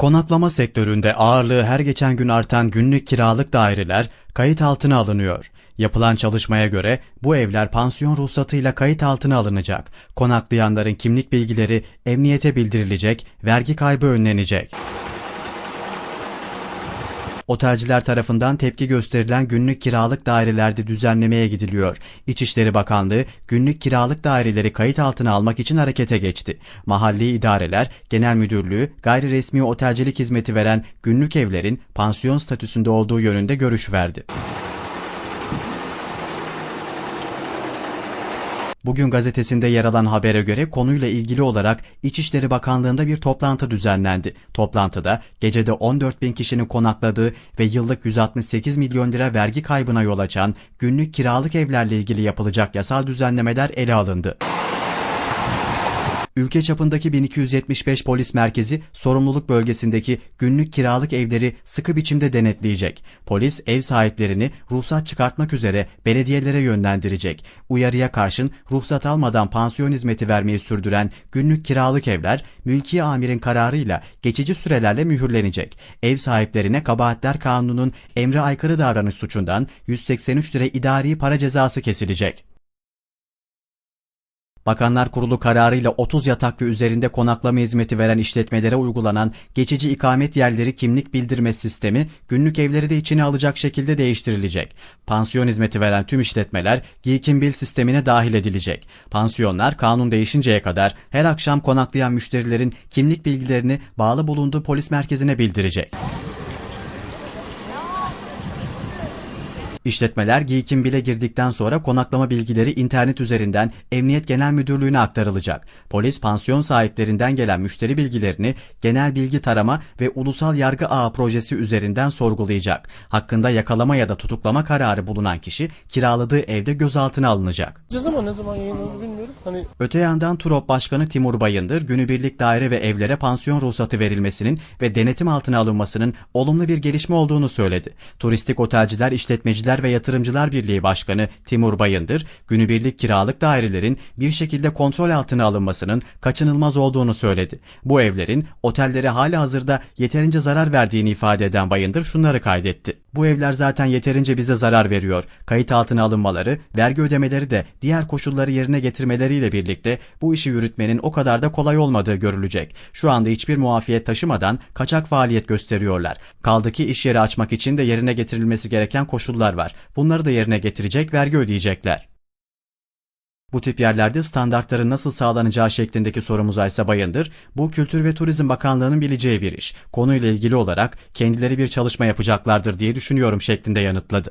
Konaklama sektöründe ağırlığı her geçen gün artan günlük kiralık daireler kayıt altına alınıyor. Yapılan çalışmaya göre bu evler pansiyon ruhsatıyla kayıt altına alınacak. Konaklayanların kimlik bilgileri emniyete bildirilecek, vergi kaybı önlenecek. Otelciler tarafından tepki gösterilen günlük kiralık dairelerde düzenlemeye gidiliyor. İçişleri Bakanlığı günlük kiralık daireleri kayıt altına almak için harekete geçti. Mahalli idareler, genel müdürlüğü, gayri resmi otelcilik hizmeti veren günlük evlerin pansiyon statüsünde olduğu yönünde görüş verdi. Bugün gazetesinde yer alan habere göre konuyla ilgili olarak İçişleri Bakanlığı'nda bir toplantı düzenlendi. Toplantıda gecede 14 bin kişinin konakladığı ve yıllık 168 milyon lira vergi kaybına yol açan günlük kiralık evlerle ilgili yapılacak yasal düzenlemeler ele alındı. Ülke çapındaki 1275 polis merkezi sorumluluk bölgesindeki günlük kiralık evleri sıkı biçimde denetleyecek. Polis ev sahiplerini ruhsat çıkartmak üzere belediyelere yönlendirecek. Uyarıya karşın ruhsat almadan pansiyon hizmeti vermeyi sürdüren günlük kiralık evler mülki amirin kararıyla geçici sürelerle mühürlenecek. Ev sahiplerine kabahatler kanununun emre aykırı davranış suçundan 183 lira idari para cezası kesilecek. Bakanlar Kurulu kararıyla 30 yatak ve üzerinde konaklama hizmeti veren işletmelere uygulanan geçici ikamet yerleri kimlik bildirme sistemi günlük evleri de içine alacak şekilde değiştirilecek. Pansiyon hizmeti veren tüm işletmeler Geekin Bil sistemine dahil edilecek. Pansiyonlar kanun değişinceye kadar her akşam konaklayan müşterilerin kimlik bilgilerini bağlı bulunduğu polis merkezine bildirecek. İşletmeler Geekin Bil'e girdikten sonra konaklama bilgileri internet üzerinden Emniyet Genel Müdürlüğü'ne aktarılacak. Polis pansiyon sahiplerinden gelen müşteri bilgilerini genel bilgi tarama ve ulusal yargı ağı projesi üzerinden sorgulayacak. Hakkında yakalama ya da tutuklama kararı bulunan kişi kiraladığı evde gözaltına alınacak. Ama ne zaman yayınlanır bilmiyorum. Hani Öte yandan TUROP Başkanı Timur Bayındır, günübirlik daire ve evlere pansiyon ruhsatı verilmesinin ve denetim altına alınmasının olumlu bir gelişme olduğunu söyledi. Turistik Otelciler İşletmeciler ve Yatırımcılar Birliği Başkanı Timur Bayındır, günübirlik kiralık dairelerin bir şekilde kontrol altına alınmasının kaçınılmaz olduğunu söyledi. Bu evlerin otellere hali hazırda yeterince zarar verdiğini ifade eden Bayındır şunları kaydetti. Bu evler zaten yeterince bize zarar veriyor. Kayıt altına alınmaları, vergi ödemeleri de diğer koşulları yerine getirmeleriyle birlikte bu işi yürütmenin o kadar da kolay olmadığı görülecek. Şu anda hiçbir muafiyet taşımadan kaçak faaliyet gösteriyorlar. Kaldı ki iş yeri açmak için de yerine getirilmesi gereken koşullar var. Bunları da yerine getirecek, vergi ödeyecekler. Bu tip yerlerde standartların nasıl sağlanacağı şeklindeki sorumuza ise Bayındır, bu Kültür ve Turizm Bakanlığı'nın bileceği bir iş. Konuyla ilgili olarak kendileri bir çalışma yapacaklardır diye düşünüyorum şeklinde yanıtladı.